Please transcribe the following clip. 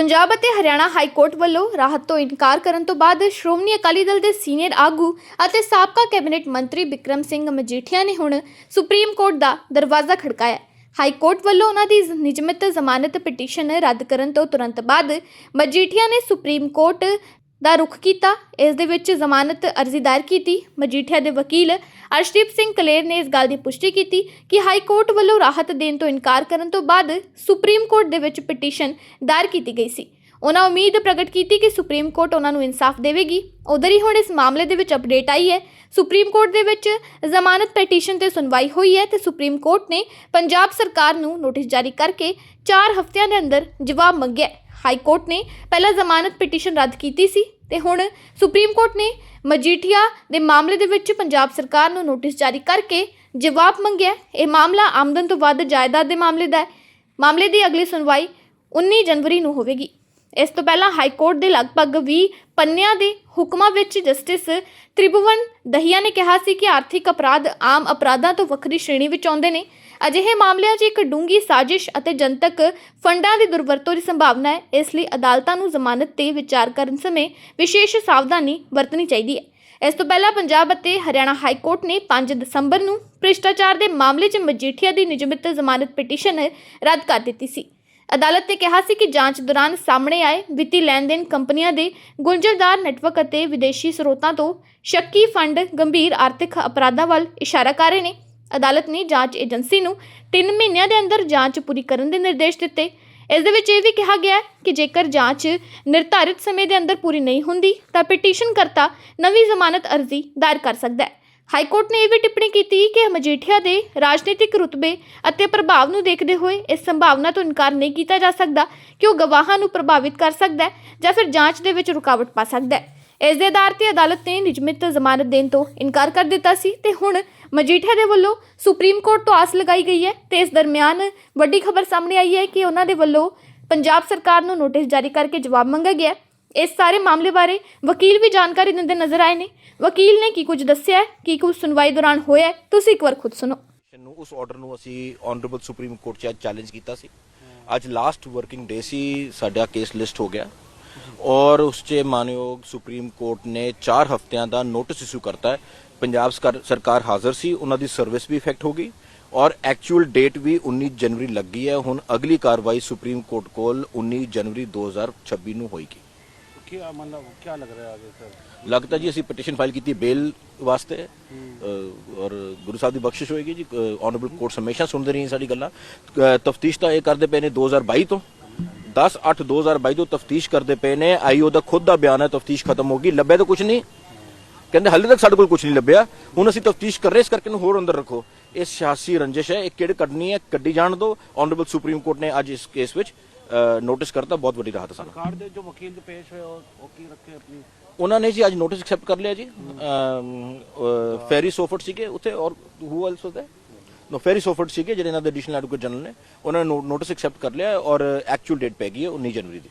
ਪੰਜਾਬ ਅਤੇ Haryana high court ਵੱਲੋਂ ਰਾਹਤ ਤੋਂ ਇਨਕਾਰ ਕਰਨ ਤੋਂ ਬਾਅਦ ਸ਼੍ਰੋਮਣੀ ਅਕਾਲੀ ਦਲ ਦੇ ਸੀਨੀਅਰ ਆਗੂ ਅਤੇ ਸਾਬਕਾ ਕੈਬਨਿਟ ਮੰਤਰੀ ਬਿਕਰਮ ਸਿੰਘ ਮਜੀਠੀਆ ਨੇ ਹੁਣ ਸੁਪਰੀਮ ਕੋਰਟ ਦਾ ਦਰਵਾਜ਼ਾ ਖੜਕਾਇਆ। ਹਾਈ ਕੋਰਟ ਵੱਲੋਂ ਉਹਨਾਂ ਦੀ ਨਿਯਮਿਤ ਜ਼ਮਾਨਤ ਪਟੀਸ਼ਨ ਰੱਦ ਕਰਨ ਤੋਂ ਤੁਰੰਤ ਬਾਅਦ ਮਜੀਠੀਆ ਨੇ ਸੁਪਰੀਮ ਕੋਰਟ ਦਾ ਰੁਖ ਕੀਤਾ। ਇਸ ਦੇ ਵਿੱਚ ਜ਼ਮਾਨਤ ਅਰਜ਼ੀ ਦਾਇਰ ਕੀਤੀ। ਮਜੀਠੀਆ ਦੇ ਵਕੀਲ ਅਰਸ਼ਦੀਪ ਸਿੰਘ ਕਲੇਰ ਨੇ ਇਸ ਗੱਲ ਦੀ ਪੁਸ਼ਟੀ ਕੀਤੀ ਕਿ ਹਾਈ ਕੋਰਟ ਵੱਲੋਂ ਰਾਹਤ ਦੇਣ ਤੋਂ ਇਨਕਾਰ ਕਰਨ ਤੋਂ ਬਾਅਦ ਸੁਪਰੀਮ ਕੋਰਟ ਦੇ ਵਿੱਚ ਪਟੀਸ਼ਨ ਦਾਇਰ ਕੀਤੀ ਗਈ ਸੀ। ਉਹਨਾਂ ਉਮੀਦ ਪ੍ਰਗਟ ਕੀਤੀ ਕਿ ਸੁਪਰੀਮ ਕੋਰਟ ਉਹਨਾਂ ਨੂੰ ਇਨਸਾਫ ਦੇਵੇਗੀ। ਉਧਰ ਹੀ ਹੁਣ ਇਸ ਮਾਮਲੇ ਦੇ ਵਿੱਚ ਅਪਡੇਟ ਆਈ ਹੈ। ਸੁਪਰੀਮ ਕੋਰਟ ਦੇ ਵਿੱਚ ਜ਼ਮਾਨਤ ਪਟੀਸ਼ਨ ਤੇ ਸੁਣਵਾਈ ਹੋਈ ਹੈ ਤੇ ਸੁਪਰੀਮ ਕੋਰਟ ਨੇ ਪੰਜਾਬ ਸਰਕਾਰ ਨੂੰ ਨੋਟਿਸ ਜਾਰੀ ਕਰਕੇ 4 ਹਫ਼ਤਿਆਂ ਦੇ ਅੰਦਰ ਜਵਾਬ ਮੰਗਿਆ ਹਾਈ ਕੋਰਟ ਨੇ ਪਹਿਲਾਂ ਜ਼ਮਾਨਤ ਪਟੀਸ਼ਨ ਰੱਦ ਕੀਤੀ ਸੀ ਤੇ ਹੁਣ ਸੁਪਰੀਮ ਕੋਰਟ ਨੇ ਮਜੀਠੀਆ ਦੇ ਮਾਮਲੇ ਦੇ ਵਿੱਚ ਪੰਜਾਬ ਸਰਕਾਰ ਨੂੰ ਨੋਟਿਸ ਜਾਰੀ ਕਰਕੇ ਜਵਾਬ ਮੰਗਿਆ। ਇਹ ਮਾਮਲਾ ਆਮਦਨ ਤੋਂ ਵੱਧ ਜਾਇਦਾਦ ਦੇ ਮਾਮਲੇ ਦਾ ਹੈ। ਮਾਮਲੇ ਦੀ ਅਗਲੀ ਸੁਣਵਾਈ 19 ਜਨਵਰੀ ਨੂੰ ਹੋਵੇਗੀ। ਇਸ ਤੋਂ ਪਹਿਲਾਂ ਹਾਈ ਕੋਰਟ ਦੇ ਲਗਭਗ 20 ਪੰਨਿਆਂ ਦੇ ਹੁਕਮਾਂ ਵਿੱਚ ਜਸਟਿਸ ਤ੍ਰਿਭੁਵਨ ਦਹੀਆ ਨੇ ਕਿਹਾ ਸੀ ਕਿ ਆਰਥਿਕ ਅਪਰਾਧ ਆਮ ਅਪਰਾਧਾਂ ਤੋਂ ਵੱਖਰੀ ਸ਼੍ਰੇਣੀ ਵਿੱਚ ਆਉਂਦੇ ਨੇ। ਅਜਿਹੇ ਮਾਮਲਿਆਂ 'ਚ ਇੱਕ ਡੂੰਗੀ ਸਾਜ਼ਿਸ਼ ਅਤੇ ਜਨਤਕ ਫੰਡਾਂ ਦੀ ਦੁਰਵਰਤੋਂ ਦੀ ਸੰਭਾਵਨਾ ਹੈ। ਇਸ ਲਈ ਅਦਾਲਤਾਂ ਨੂੰ ਜ਼ਮਾਨਤ ਤੇ ਵਿਚਾਰ ਕਰਨ ਸਮੇਂ ਵਿਸ਼ੇਸ਼ ਸਾਵਧਾਨੀ ਵਰਤਣੀ ਚਾਹੀਦੀ ਹੈ। ਇਸ ਤੋਂ ਪਹਿਲਾਂ ਪੰਜਾਬ ਅਤੇ ਹਰਿਆਣਾ ਹਾਈ ਕੋਰਟ ਨੇ 5 ਦਸੰਬਰ ਨੂੰ ਭ੍ਰਿਸ਼ਟਾਚਾਰ ਦੇ ਮਾਮਲੇ 'ਚ ਮਜੀਠੀਆ ਦੀ ਨਿਯਮਿਤ ਜ਼ਮਾਨਤ ਪਟੀਸ਼ਨ ਰੱਦ ਕਰ ਦਿੱਤੀ ਸੀ। ਅਦਾਲਤ ਨੇ ਕਿਹਾ ਸੀ ਕਿ ਜਾਂਚ ਦੌਰਾਨ ਸਾਹਮਣੇ ਆਏ ਵਿੱਤੀ ਲੈਣ-ਦੇਣ ਕੰਪਨੀਆਂ ਦੇ ਗੁੰਝਲਦਾਰ ਨੈਟਵਰਕ ਅਤੇ ਵਿਦੇਸ਼ੀ ਸਰੋਤਾਂ ਤੋਂ ਸ਼ੱਕੀ ਫੰਡ ਗੰਭੀਰ ਆਰਥਿਕ ਅਪਰਾਧਾਂ ਵੱਲ ਇਸ਼ਾਰਾ ਕਰ ਰਹੇ ਨੇ। ਅਦਾਲਤ ਨੇ ਜਾਂਚ ਏਜੰਸੀ ਨੂੰ 3 ਮਹੀਨਿਆਂ ਦੇ ਅੰਦਰ ਜਾਂਚ ਪੂਰੀ ਕਰਨ ਦੇ ਨਿਰਦੇਸ਼ ਦਿੱਤੇ। ਇਸ ਦੇ ਵਿੱਚ ਇਹ ਵੀ ਕਿਹਾ ਗਿਆ ਹੈ ਕਿ ਜੇਕਰ ਜਾਂਚ ਨਿਰਧਾਰਿਤ ਸਮੇਂ ਦੇ ਅੰਦਰ ਪੂਰੀ ਨਹੀਂ ਹੁੰਦੀ, ਤਾਂ ਪਟੀਸ਼ਨ ਕਰਤਾ ਨਵੀਂ ਜ਼ਮਾਨਤ ਅਰਜ਼ੀ ਦਾਇਰ ਕਰ ਸਕਦਾ ਹੈ। ਹਾਈ ਕੋਰਟ ਨੇ ਇਹ ਵੀ ਟਿੱਪਣੀ ਕੀਤੀ ਕਿ ਮਜੀਠੀਆ ਦੇ ਰਾਜਨੀਤਿਕ ਰੁਤਬੇ ਅਤੇ ਪ੍ਰਭਾਵ ਨੂੰ ਦੇਖਦੇ ਹੋਏ ਇਸ ਸੰਭਾਵਨਾ ਤੋਂ ਇਨਕਾਰ ਨਹੀਂ ਕੀਤਾ ਜਾ ਸਕਦਾ ਕਿ ਉਹ ਗਵਾਹਾਂ ਨੂੰ ਪ੍ਰਭਾਵਿਤ ਕਰ ਸਕਦਾ ਹੈ ਜਾਂ ਫਿਰ ਜਾਂਚ ਦੇ ਵਿੱਚ ਰੁਕਾਵਟ ਪਾ ਸਕਦਾ ਹੈ। ਇਸ ਦੇ ਆਧਾਰ ਤੇ ਅਦਾਲਤ ਨੇ ਨਿਯਮਿਤ ਜ਼ਮਾਨਤ ਦੇਣ ਤੋਂ ਇਨਕਾਰ ਕਰ ਦਿੱਤਾ ਸੀ ਤੇ ਹੁਣ ਮਜੀਠੀਆ ਦੇ ਵੱਲੋਂ ਸੁਪਰੀਮ ਕੋਰਟ ਤੋਂ ਆਸ ਲਗਾਈ ਗਈ ਹੈ ਤੇ ਇਸ ਦਰਮਿਆਨ ਵੱਡੀ ਖਬਰ ਸਾਹਮਣੇ ਆਈ ਹੈ ਕਿ ਉਹਨਾਂ ਦੇ ਵੱਲੋਂ ਪੰਜਾਬ ਸਰਕਾਰ ਨੂੰ ਨੋਟਿਸ ਜਾਰੀ ਕਰਕੇ ਜਵਾਬ ਮੰਗਿਆ ਗਿਆ ਇਸ ਸਾਰੇ ਮਾਮਲੇ ਬਾਰੇ ਵਕੀਲ ਵੀ ਜਾਣਕਾਰੀ ਦਿੰਦੇ ਨਜ਼ਰ ਆਏ ਨੇ। ਵਕੀਲ ਨੇ ਕੀ ਕੁਝ ਦੱਸਿਆ ਕੀ ਕੁਝ ਸੁਣਵਾਈ ਦੌਰਾਨ ਹੋਇਆ ਤੁਸੀਂ ਇੱਕ ਵਾਰ ਖੁਦ ਸੁਣੋ। ਨੂੰ ਉਸ ਆਰਡਰ ਨੂੰ ਅਸੀਂ ਆਨਰੇਬਲ ਸੁਪਰੀਮ ਕੋਰਟ 'ਚ ਚੈਲੰਜ ਕੀਤਾ ਸੀ। ਅੱਜ ਲਾਸਟ ਵਰਕਿੰਗ ਡੇ ਸੀ, ਸਾਡਾ ਕੇਸ ਲਿਸਟ ਹੋ ਗਿਆ। ਔਰ ਉਸ 'ਚ ਮਾਨਯੋਗ ਸੁਪਰੀਮ ਕੋਰਟ ਨੇ 4 ਹਫ਼ਤਿਆਂ ਦਾ ਨੋਟਿਸ ਇਸ਼ੂ ਕਰਤਾ ਹੈ। ਪੰਜਾਬ ਸਰਕਾਰ ਹਾਜ਼ਰ ਸੀ ਉਹਨਾਂ ਦੀ ਸਰਵਿਸ ਵੀ ਇਫੈਕਟ ਹੋ ਗਈ ਔਰ ਐਕਚੁਅਲ ਡੇਟ ਵੀ 19 ਜਨਵਰੀ ਲੱਗੀ ਹੈ। ਹੁਣ ਅਗਲੀ ਕਾਰਵਾਈ ਸੁਪਰੀਮ ਕੋਰਟ ਕੋਲ 19 ਜਨਵਰੀ 2026 ਨੂੰ ਹੋਏਗੀ। ਕੀ ਮਤਲਬ ਕੀ ਲੱਗ ਰਿਹਾ ਆਗੇ ਸਰ? ਲੱਗਦਾ ਜੀ ਅਸੀਂ ਪਟੀਸ਼ਨ ਫਾਈਲ ਕੀਤੀ ਬੇਲ ਵਾਸਤੇ। ਔਰ ਗੁਰੂ ਸਾਹਿਬ ਦੀ ਬਖਸ਼ਿਸ਼ ਹੋਏਗੀ ਜੀ। ਆਨਰੇਬਲ ਕੋਰਟ ਹਮੇਸ਼ਾ ਸੁਣਦੇ ਰਹੀ ਸਾਡੀ ਗੱਲਾਂ। ਤਫਤੀਸ਼ ਤਾਂ ਇਹ ਕਰਦੇ ਪਏ ਨੇ 2022 ਤੋਂ। ਉਨ੍ਹਾਂ ਤਫਤੀਸ਼ ਕਰਦੇ ਪਏ ਨੇ ਆਈਓ ਦਾ ਖੁਦ ਦਾ ਬਿਆਨ ਹੈ ਤਫਤੀਸ਼ ਖਤਮ ਹੋ ਗਈ ਲੱਭਿਆ ਤਾਂ ਕੁਝ ਨਹੀਂ। ਕਹਿੰਦੇ ਹਾਲੇ ਤੱਕ ਸਾਡੇ ਕੋਲ ਕੁਝ ਨਹੀਂ ਲੱਭਿਆ। ਹੁਣ ਅਸੀਂ ਤਫਤੀਸ਼ ਕਰ ਰਹੇ ਇਸ ਕਰਕੇ ਨੂੰ ਹੋਰ ਅੰਦਰ ਰੱਖੋ। ਇਹ ਸਿਆਸੀ ਰੰਜਿਸ਼ ਹੈ ਇਹ ਕਿਹੜੇ ਕੱਢਣੀ ਹੈ ਕੱਢੀ ਜਾਣ ਦਿਓ। ਆਨਰੇਬਲ ਸੁਪਰੀਮ ਕੋਰਟ ਨੇ ਅੱਜ ਇਸ ਕੇਸ ਵਿੱਚ ਨੋਟਿਸ ਕਰਤਾ ਬਹੁਤ ਵੱਡੀ ਰਾਹਤ ਸਾਨੂੰ। ਸਰਕਾਰ ਦੇ ਜੋ ਵਕੀਲ ਜੋ ਪੇਸ਼ ਹੋਏ ਉਹ ਕੀ ਰੱਖੇ ਆਪਣੀ? ਉਹਨਾਂ ਨੇ ਜੀ ਅੱਜ ਨੋਟਿਸ ਐਕਸੈਪਟ ਕਰ ਲਿਆ ਜੀ। ਫੈਰੀ ਸੋਫਟ ਸੀਗੇ ਉੱਥੇ ਔਰ ਹੂ ਆਲਸੋ ਦੇ ਨੋਫੇਰੀ ਸੋਫਰਡ ਸੀਗੇ ਜਿਹੜੇ ਇਹਨਾਂ ਦੇ ਐਡੀਸ਼ਨਲ ਐਡਵੋਕੇਟ ਜਨਰਲ ਨੇ, ਉਹਨਾਂ ਨੇ ਨੋਟਿਸ ਐਕਸੈਪਟ ਕਰ ਲਿਆ ਔਰ ਐਕਚੁਅਲ ਡੇਟ ਪੈ ਗਈ ਹੈ 19 ਜਨਵਰੀ ਦੀ।